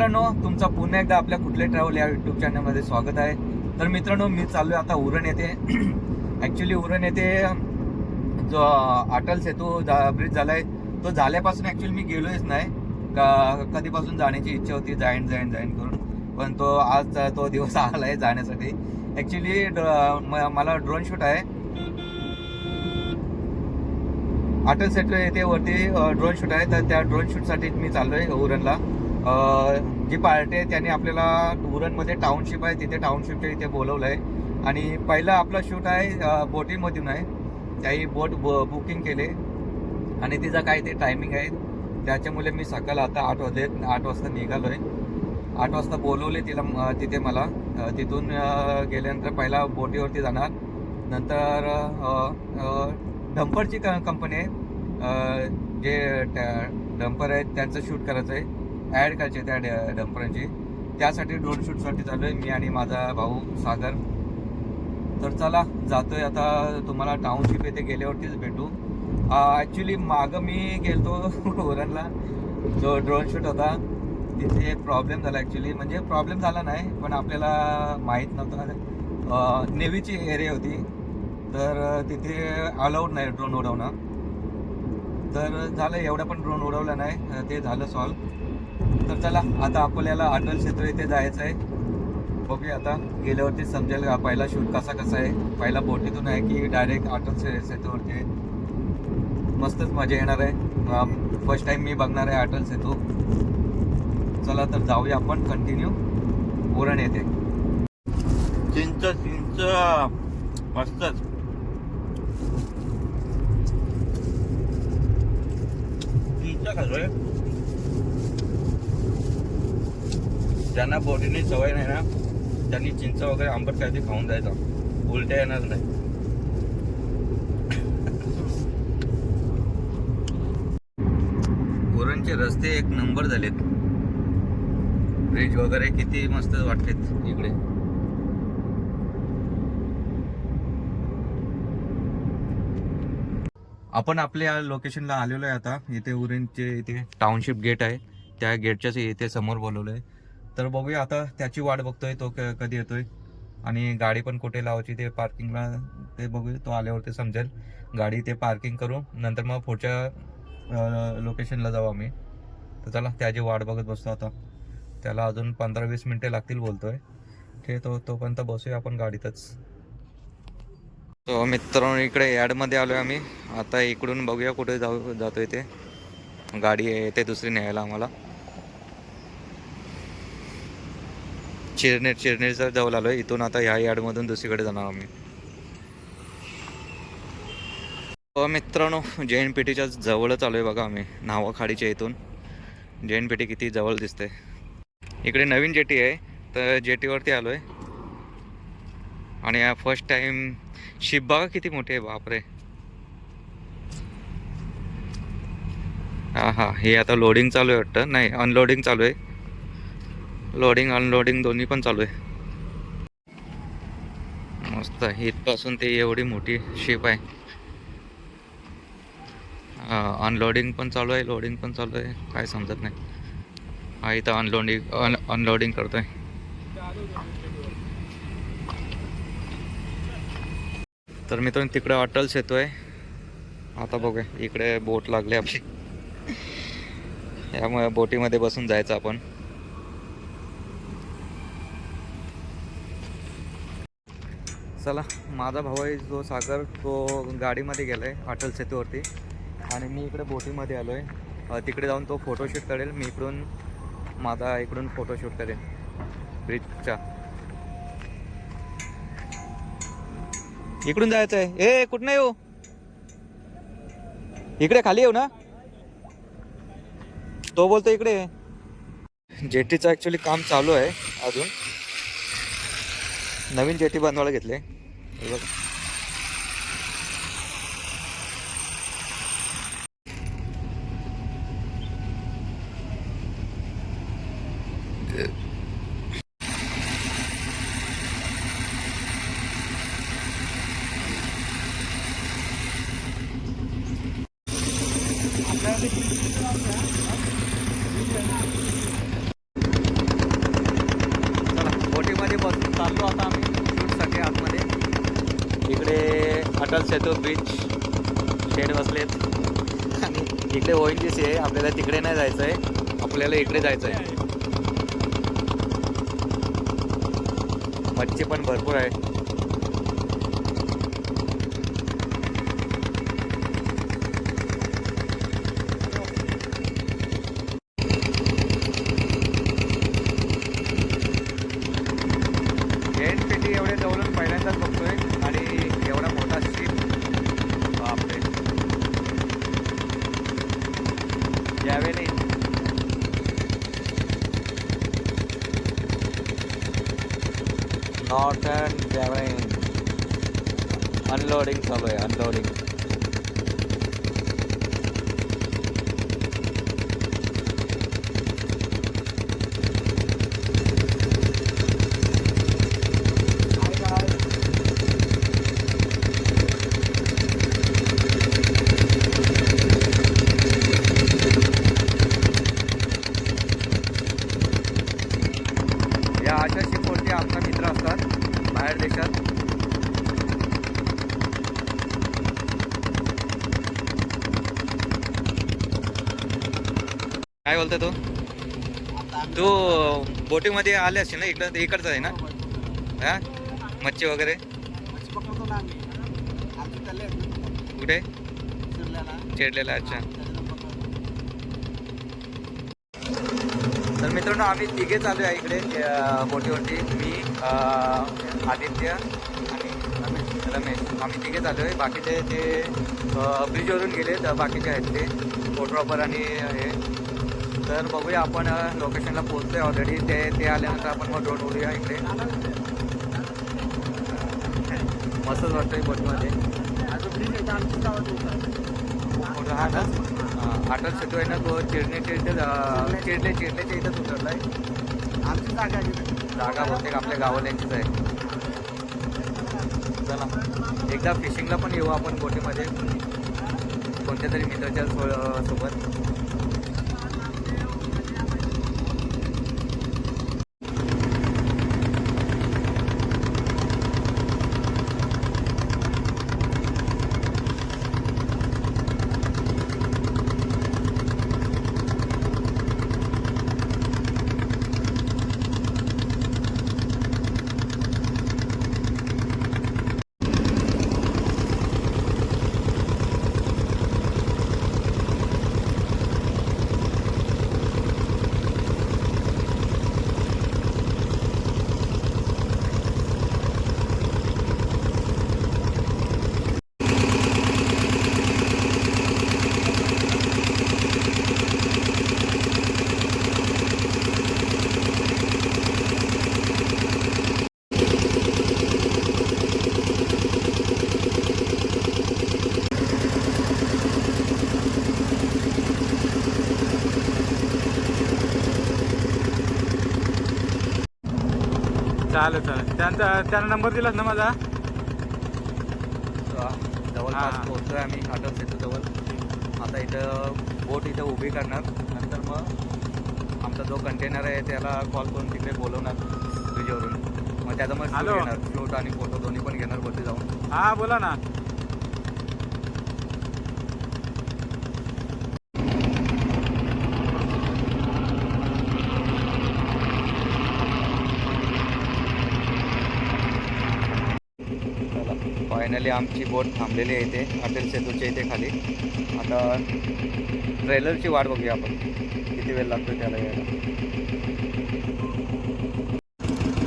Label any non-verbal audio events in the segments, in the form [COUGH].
मित्रांनो तुमचा पुन्हा एकदा आपल्या कुठले ट्रॅव्हल या युट्यूब चॅनलमध्ये स्वागत आहे. तर मित्रांनो मी चाललो आता उरण येथे. [CLEARS THROAT] ॲक्च्युली उरण येथे जो अटल सेतू ब्रिज झालाय तो झाल्यापासून ॲक्च्युली मी गेलोच नाही. का कधीपासून जाण्याची इच्छा होती जाईन जाईन जाईन करून. पण तो आज तो दिवस [LAUGHS] आलाय जाण्यासाठी. ॲक्च्युली मला ड्रोन शूट आहे. अटल सेतू येथे वरती ड्रोन शूट आहे. तर त्या ड्रोन शूटसाठी मी चाललोय उरणला. जी पार्टी आहे त्याने आपल्याला उरणमध्ये टाउनशिप आहे तिथे टाउनशिपच्या इथे बोलवलं आहे आणि पहिलं आपलं शूट आहे बोटीमधून आहे. त्याही बोट बुकिंग केले. आणि तिचा काय ते टायमिंग आहे त्याच्यामुळे मी सकाळ आता आठ वाजे आठ वाजता निघालो आहे आठ वाजता बोलवले तिला तिथे मला. तिथून गेल्यानंतर पहिला बोटीवरती जाणार. नंतर डंपरची क कंपनी आहे. जे डंपर आहेत त्यांचं शूट करायचं आहे ॲड करायचे त्या ड- डंपरांची. त्यासाठी ड्रोन शूटसाठी चालू आहे मी आणि माझा भाऊ सागर. तर चला जातोय आता तुम्हाला टाउनशिप येथे गेल्यावरतीच भेटू. ॲक्च्युली मागं मी गेलतो [LAUGHS] ओरणला जो ड्रोन शूट होता तिथे एक प्रॉब्लेम झाला ॲक्च्युली म्हणजे प्रॉब्लेम झाला नाही पण आपल्याला माहीत नव्हतं. नेव्हीची एरिया होती. तर तिथे अलाउड नाही ड्रोन उडवणं. तर झालं एवढं पण ड्रोन उडवलं नाही. ते झालं सॉल्व तर चला आता आपल्याला अटल क्षेत्र इथे जायचं आहे. बघूया आता गेल्यावरती समजेल का पहिला शूट कसा कसा आहे. पहिला बोटीतून आहे की डायरेक्ट अटल सेतूवरती आहे. मस्तच मजा येणार आहे. फर्स्ट टाईम मी बघणार आहे अटल सेतू. चला तर जाऊया आपण कंटिन्यू उरण येते चिंच चिंच. मस्तच चिंच खातोय ज्यांना बॉडीने सवय नाही ना त्यांनी चिंच वगैरे आंबट काहीतरी खाऊन जायचं. उलट्या येणार नाही. उरणचे रस्ते एक नंबर झालेत. ब्रिज वगैरे किती मस्त वाटतेत इकडे. आपण आपल्या लोकेशनला आलेलो आहे आता. इथे उरेंचे इथे टाउनशिप गेट आहे. त्या गेटच्याच इथे समोर बोलवलं आहे तर बघूया आता त्याची वाट बघतोय तो क- कधी येतोय. आणि गाडी पण कुठे लावायची ते पार्किंगला ते बघूया तो आल्यावरती समजेल. गाडी ते पार्किंग करू. नंतर मग पुढच्या लोकेशनला जाऊ आम्ही. तर चला त्याची वाट बघत बसतो आता. त्याला अजून पंधरा वीस मिनिटे लागतील बोलतोय. ठीक तो तोपर्यंत बसूया आपण गाडीतच. तो मित्रांनो इकडे यार्डमध्ये आहे आम्ही. आता इकडून बघूया कुठे जाऊ जातो इथे गाडी येते दुसरी न्यायला आम्हाला. चिरनेर चिरनेरचा जवळ आहे इथून आता ह्या यार्डमधून दुसरीकडे जाणार आम्ही. हो मित्रांनो जैन पेटीच्या जवळच आलो आहे बघा आम्ही नावाखाडीच्या इथून. जैन पेटी किती जवळ दिसते इकडे नवीन जेटी आहे तर जेटीवरती आहे आणि फर्स्ट टाइम शिप बघा किती मोठी आहे बापरे. हा हा हे आता लोडिंग चालू आहे वाटतं. नाही अनलोडिंग चालू आहे. लोडिंग अनलोडिंग दोन्ही पण चालू आहे. मस्त इथपासून ते एवढी मोठी शिप आहे. अनलोडिंग पण चालू आहे लोडिंग पण चालू आहे. काय समजत नाही. हा इथं अनलोडिंग अन अनलोडिंग करतोय. तर मित्रांनो तिकडे अटल्स येतोय. आता बघूया इकडे बोट लागली आपली. यामुळे बोटीमध्ये बसून जायचं आपण. चला माझा भाऊ आहे जो सागर तो गाडीमध्ये गेलाय अटल सेतूवरती आणि मी इकडे बोटीमध्ये आलो आहे तिकडे जाऊन तो फोटोशूट करेल. मी इकडून माझा इकडून फोटोशूट करेन. ब्रिजचा इकडून जायचं आहे. ए कुठं येऊ? इकडे खाली येऊ ना? तो बोलतो इकडे जेटीचं ॲक्च्युली काम चालू आहे अजून. नवीन जेटी बनवायला घेतले. बघा. आपल्याला तिकडे नाही जायचं आहे आपल्याला इकडे जायचं आहे मच्छी पण भरपूर आहे एन सिटी एवढे जवळून पहिल्यांदाच बघतोय आणि एवढा मोठा शिप बापरे यावेळी नॉर्थन ट्रॅव्हलिंग अनलोडिंग चालू आहे अनलोडिंग या अशा शिपवरती आमचा मित्र असतात बाहेर देशात काय बोलतो तू? तू बोटिंगमध्ये आले असेल ना इकडं इकडचं आहे ना? हा? मच्छी वगैरे? कुठे? चिडलेला अच्छा. तर मित्रांनो आम्ही तिघे चालू आहे इकडे बोटीवरती. मी आदित्य आणि रमेश रमेश. आम्ही तिघे चालू आहे. बाकीचे ते ब्रिजवरून गेले तर बाकीचे आहेत ते. फोटोग्राफर आणि हे तर बघूया आपण लोकेशनला पोहोचतो आहे ऑलरेडी ते ते आल्यानंतर आपण मग ड्रोन उडूया इकडे. मस्तच वाटतं बोटमध्ये मोठं हा अटल सेतू आहे ना तो चिरणे चिरते चिरले चिरलेच्या इथंच उतरला आमची जागा जागा बहुतेक आपल्या गावाल्यांचीच आहे. चला एकदा फिशिंगला पण येऊ आपण बोटीमध्ये कोणत्या तरी मित्राच्या सो- सोबत. चालेल चालेल त्यांचा त्यांना नंबर दिलास ना माझा? जवळपास हां. पोहोचतोय आम्ही अटल सेतू जवळ. आता इथं बोट इथं उभी करणार. नंतर मग आमचा जो कंटेनर आहे त्याला कॉल करून तिकडे बोलवणार ब्रिजवरून मग त्याचा मग हॅलो. शूट घेणार. फ्लोट आणि फोटो दोन्ही पण घेणार वरती जाऊन. हा बोला ना. फायनली आमची बोट थांबलेली आहे इथे. अटल सेतूच्या इथे खाली. आता ट्रेलरची वाट बघूया आपण. किती वेळ लागतो त्याला यायला.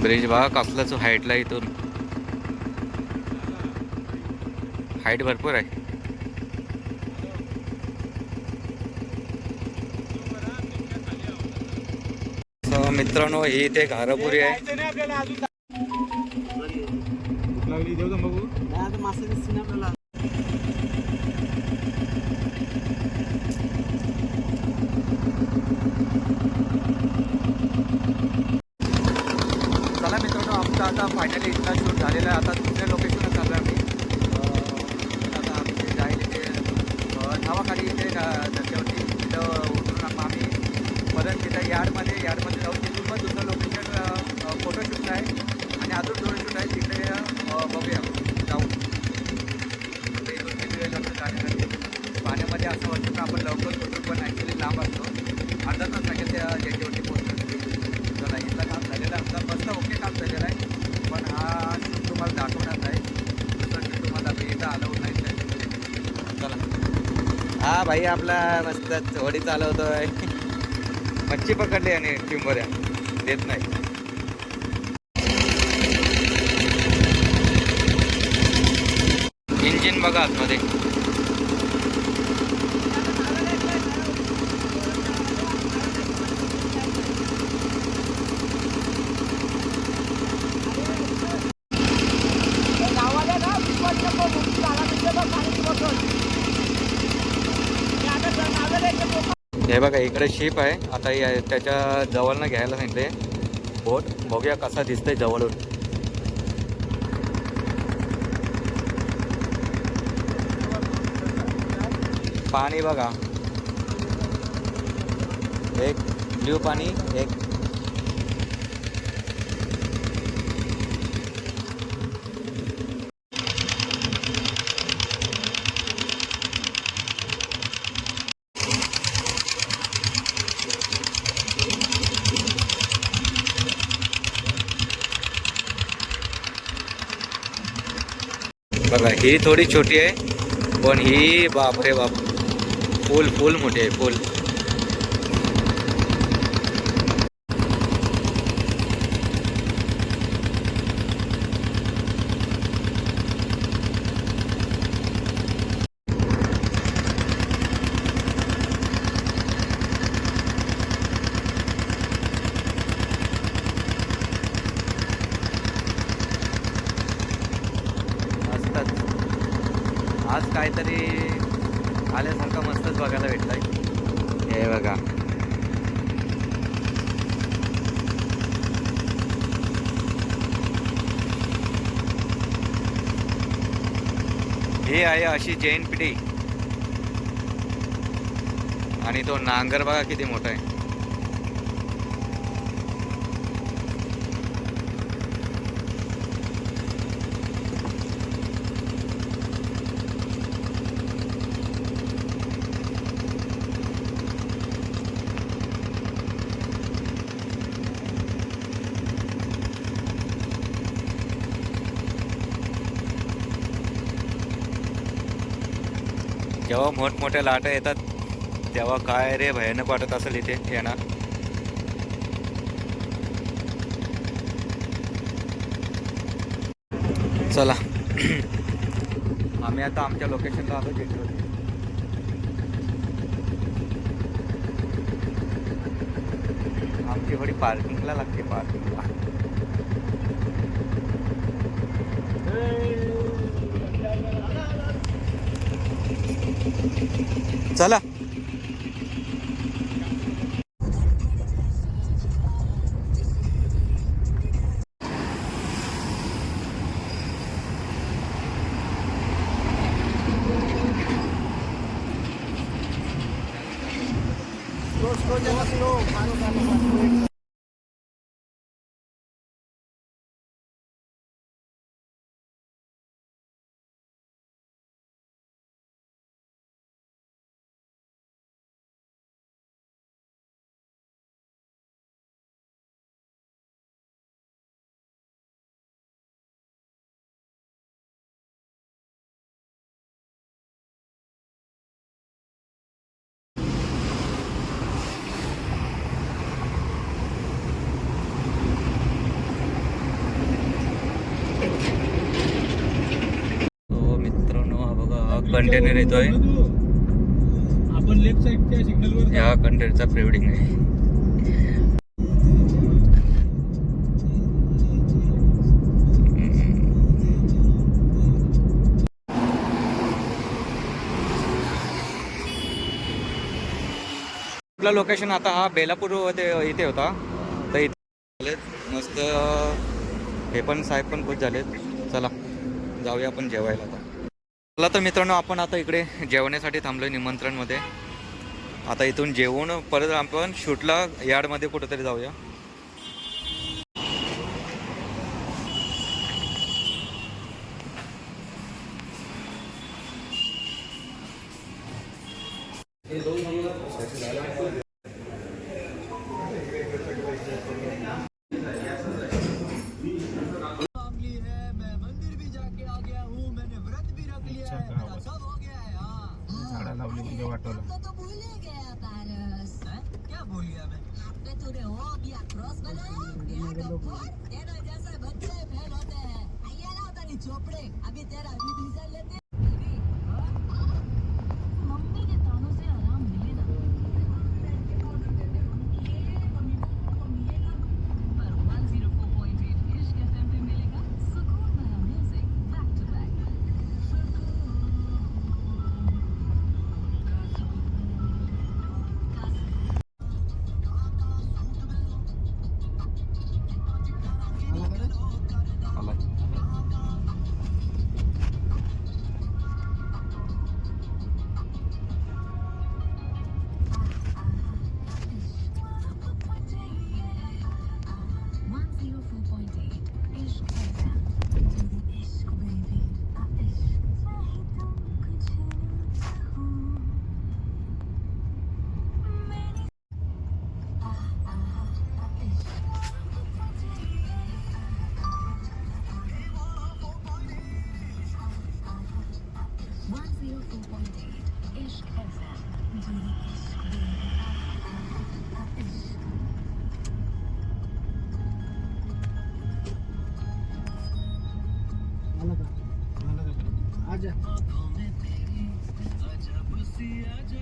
ब्रिज बघा कसलाच हाईटला इथून. हाईट भरपूर आहे. मित्रांनो ही इथे घारापुरी आहे लागली देऊ का बघू चला मित्रांनो आमचा आता फायनली इथला शूट झालेला आहे आता दुसऱ्या लोकेशनला चालू आहे आम्ही अं, आता आमचे जाईल इथे अं, नावाखाली इथे अं, धक्क्यावरती तिथं उतरून आम- आम्ही परत तिथं यार्डमध्ये यार्डमध्ये जाऊन तिथून मग दुसरं लोकेशन फोटोशूटला आहे आणि अजून दोन शूट आहे तिकडे अं, बघूया जाऊ कधी असं वाटतं की आपण लवकर पोहोचू पण ॲक्च्युली लांब असतो अर्धा तास लागेल त्या याच्यावरती पोहोचण्यासाठी चला इथलं काम झालेलं आहे आमचं मस्त ओके काम झालेलं आहे पण हा shoot तुम्हाला दाखवणार नाही दुसरा shoot तुम्हाला दाखव इथं आलं नाही चला हा भाई आपला मस्त होडी चालवतोय. मच्छी पकडली आणि टिंबऱ्या. देत नाही. इंजिन बघा आतमध्ये. हे बघा इकडे शिप आहे. आता या- त्याच्या जवळनं घ्यायला सांगितले बोट बघूया कसा दिसतंय जवळून. पाणी बघा. एक ब्ल्यू पाणी एक बघा ही थोडी छोटी आहे पण ही बाप रे बाप फुल फुल मोठी आहे फुल मस्तच आज काहीतरी आल्यासारखा मस्तच बघायला भेटतंय हे बघा. हे आहे अशी जैन पिढी आणि तो नांगर बघा किती मोठा आहे. जेव्हा मोठमोठ्या लाटा येतात तेव्हा काय रे भयानक वाटत असेल इथे येणार? चला. आम्ही आता आमच्या लोकेशनला आलो जेटीवरती आमची थोडी पार्किंगला लागते पार्किंगला चला. कंटेनर येतोय. आपण लेफ्ट साईडच्या सिग्नलवर या कंटेनरचा प्रिवडिंग आहे. आपलं लोकेशन आता हा बेलापूर इथे होता. तर इथे. मस्त हे पण साहेब पण खुश झालेत. चला जाऊया आपण जेवायला आता. चला तर मित्रांनो आपण आता इकडे जेवण्यासाठी थांबलोय निमंत्रणमध्ये. आता इथून जेवून परत आपण शूटला यार्डमध्ये कुठेतरी जाऊया. तुझ्या वाटवलं आपको तो भूल ही गया पारस क्या बोल गया मैं आपने तूने हो बिया क्रॉस बनाया बिया कपूर तेरा जैसे बच्चे फेल होते हैं आइया ना तेरी चोपड़े अभी तेरा रिवीजन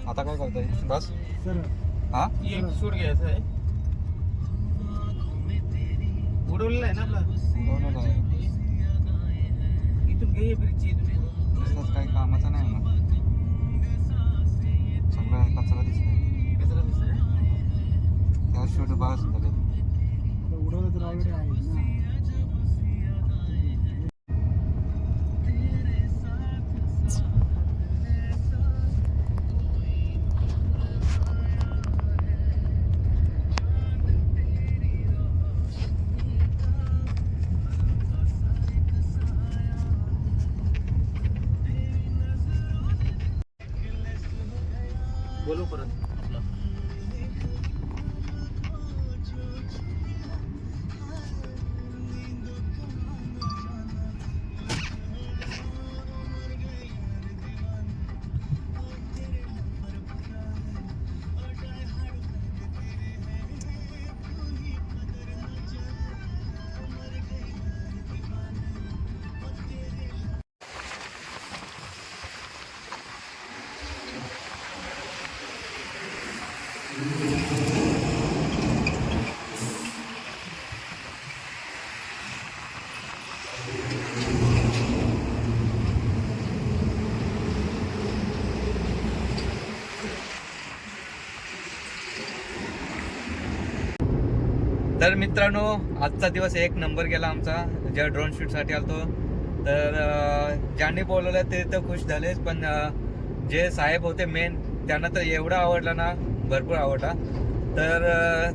आता काय करताय? बस? सर. हा? ये शूट घ्यायचं आहे. उडवलेला आहे ना आपला. इथून घे ब्रिजची इथून. कचरा दिसतंय. कचरा दिसतोय? त्या शूट बघा सुद्धा उडवलं तर ऑलरेडी आहे ना. तर मित्रांनो आजचा दिवस एक नंबर गेला आमचा. ज्या ड्रोन शूटसाठी आलतो. तर ज्यांनी बोलवलं ते तर खुश झालेच पण जे साहेब होते मेन त्यांना तर एवढा आवडला ना भरपूर आवडला. तर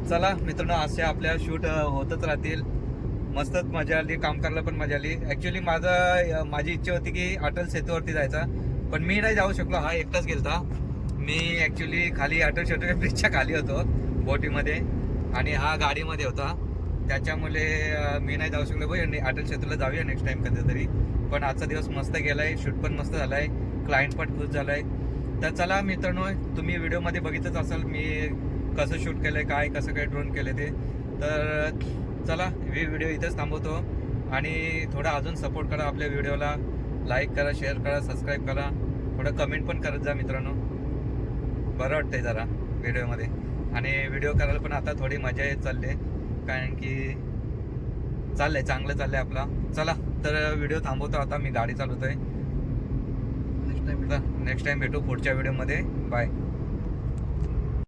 चला मित्रांनो असे आपल्या शूट होतच राहतील. मस्तच मजा आली काम करायला पण मजा आली. ॲक्च्युली माझा माझी इच्छा होती की अटल सेतूवरती जायचा. पण मी नाही जाऊ शकलो. हा एकटाच गेलता. मी ॲक्च्युली खाली अटल सेतू [LAUGHS] ब्रिजच्या खाली होतो बोटीमध्ये. आणि हा गाडीमध्ये होता. त्याच्यामुळे मी नाही जाऊ शकलो. भाई अटल क्षेत्राला जाऊया नेक्स्ट टाइम कधीतरी. पण आजचा दिवस मस्त गेलाय शूट पण मस्त झालाय. क्लायंट पण खुश झालाय. तर चला मित्रांनो तुम्ही व्हिडिओमध्ये बघितच असाल मी कसं शूट केलंय काय कसं काय ड्रोन केलं ते. तर चला मी व्हिडिओ इथेच थांबवतो. आणि थोडा अजून सपोर्ट करा आपल्या व्हिडिओला. लाईक करा शेअर करा सबस्क्राईब करा. थोडं कमेंट पण करत जा मित्रांनो. बरं वाटतंय जरा व्हिडिओमध्ये. आणि व्हिडिओ करायला पण आता थोडी मजा येत चालली आहे. कारण की चाललंय चांगलं चाललंय आपला. चला तर व्हिडिओ थांबवतो आता. मी गाडी चालवतोय. नेक्स्ट टाइम नेक्स्ट टाइम भेटू पुढच्या व्हिडिओमध्ये बाय